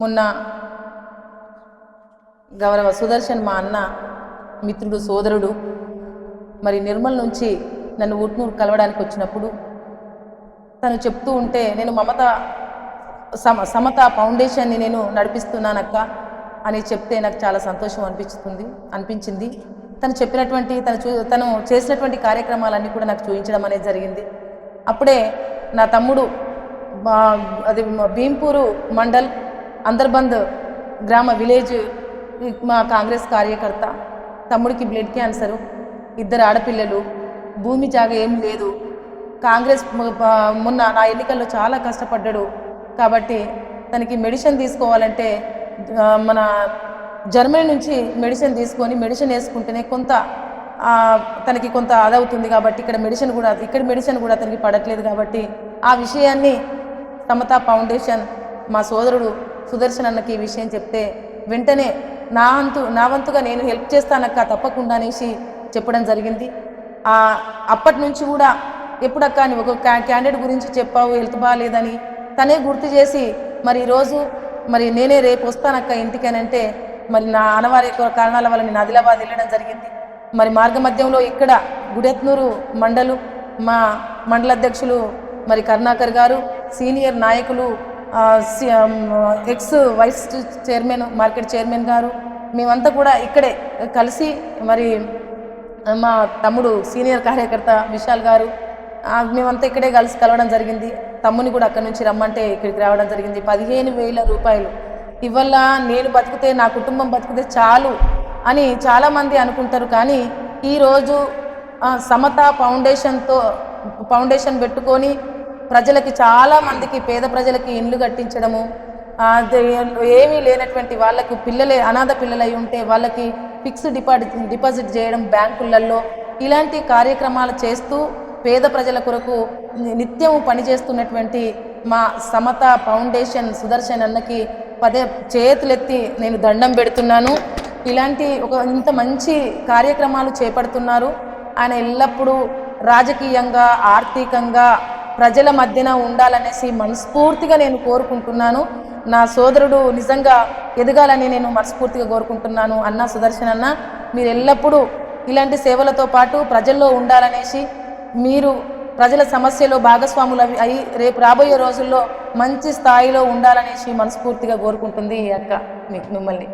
మొన్న గౌరవ సుదర్శన్ మా అన్న మిత్రుడు సోదరుడు మరి నిర్మల్ నుంచి నన్ను ఉట్నూరు కలవడానికి వచ్చినప్పుడు తను చెప్తూ ఉంటే నేను మమత సమ సమత ఫౌండేషన్ని నేను నడిపిస్తున్నానక్క అని చెప్తే నాకు చాలా సంతోషం అనిపిస్తుంది అనిపించింది. తను చెప్పినటువంటి తను చూ తను చేసినటువంటి కార్యక్రమాలన్నీ కూడా నాకు చూపించడం అనేది జరిగింది. అప్పుడే నా తమ్ముడు అది భీంపూరు మండల్ అందర్బంద్ గ్రామ విలేజ్ మా కాంగ్రెస్ కార్యకర్త తమ్ముడికి బ్లడ్ క్యాన్సరు ఇద్దరు ఆడపిల్లలు భూమి జాగ ఏం లేదు. కాంగ్రెస్ మొన్న నా ఎన్నికల్లో చాలా కష్టపడ్డాడు. కాబట్టి తనకి మెడిసిన్ తీసుకోవాలంటే మన జర్మనీ నుంచి మెడిసిన్ తీసుకొని మెడిసిన్ వేసుకుంటేనే కొంత తనకి కొంత అదవుతుంది కాబట్టి ఇక్కడ మెడిసిన్ కూడా ఇక్కడ మెడిసిన్ కూడా తనకి పడట్లేదు కాబట్టి ఆ విషయాన్ని సమతా ఫౌండేషన్ మా సోదరుడు సుదర్శన్ అన్నకి ఈ విషయం చెప్తే వెంటనే నా వంతు నా వంతుగా నేను హెల్ప్ చేస్తానక్క తప్పకుండా అనేసి చెప్పడం జరిగింది. అప్పటి నుంచి కూడా ఎప్పుడక్క అని ఒక క్యా- క్యాండిడేట్ గురించి చెప్పావు హెల్త్ బాగాలేదని తనే గుర్తు చేసి మరి ఈరోజు మరి నేనే రేపు వస్తానక్క ఇంటికి అని అంటే మరి నా అనవారి కారణాల వల్ల నేను ఆదిలాబాద్ వెళ్ళడం జరిగింది. మరి మార్గ మధ్యంలో ఇక్కడ గుడెత్నూరు మండలు మా మండల అధ్యక్షులు మరి కరుణాకర్ గారు సీనియర్ నాయకులు ex vice chairman market chairman గారు మేమంతా కూడా ఇక్కడే కలిసి మరి మా తమ్ముడు సీనియర్ కార్యకర్త విశాల్ గారు మేమంతా ఇక్కడే కలిసి కలవడం జరిగింది. తమ్ముని కూడా అక్కడి నుంచి రమ్మంటే ఇక్కడికి రావడం జరిగింది. పదిహేను వేల రూపాయలు. ఇవల్ల నేను బతికితే నా కుటుంబం బతికితే చాలు అని చాలామంది అనుకుంటారు. కానీ ఈరోజు సమత ఫౌండేషన్తో ఫౌండేషన్ పెట్టుకొని ప్రజలకి చాలా మందికి పేద ప్రజలకి ఇండ్లు కట్టించడము ఏమీ లేనటువంటి వాళ్ళకు పిల్లలే అనాథ పిల్లలై ఉంటే వాళ్ళకి ఫిక్స్డ్ డిపాజిట్ డిపాజిట్ చేయడం బ్యాంకులలో ఇలాంటి కార్యక్రమాలు చేస్తూ పేద ప్రజల కొరకు నిత్యము పనిచేస్తున్నటువంటి మా సమత ఫౌండేషన్ సుదర్శన్ అన్నకి పదే చేతులెత్తి నేను దండం పెడుతున్నాను. ఇలాంటి ఒక ఇంత మంచి కార్యక్రమాలు చేపడుతున్నారు. ఆయన ఎల్లప్పుడూ రాజకీయంగా ఆర్థికంగా ప్రజల మధ్యన ఉండాలనేసి మనస్ఫూర్తిగా నేను కోరుకుంటున్నాను. నా సోదరుడు నిజంగా ఎదగాలని నేను మనస్ఫూర్తిగా కోరుకుంటున్నాను. అన్న సుదర్శన్ అన్న మీరు ఎల్లప్పుడూ ఇలాంటి సేవలతో పాటు ప్రజల్లో ఉండాలనేసి మీరు ప్రజల సమస్యలో భాగస్వాములు అవి అయి రేపు రాబోయే రోజుల్లో మంచి స్థాయిలో ఉండాలనేసి మనస్ఫూర్తిగా కోరుకుంటుంది ఈ అక్క మీకు మిమ్మల్ని.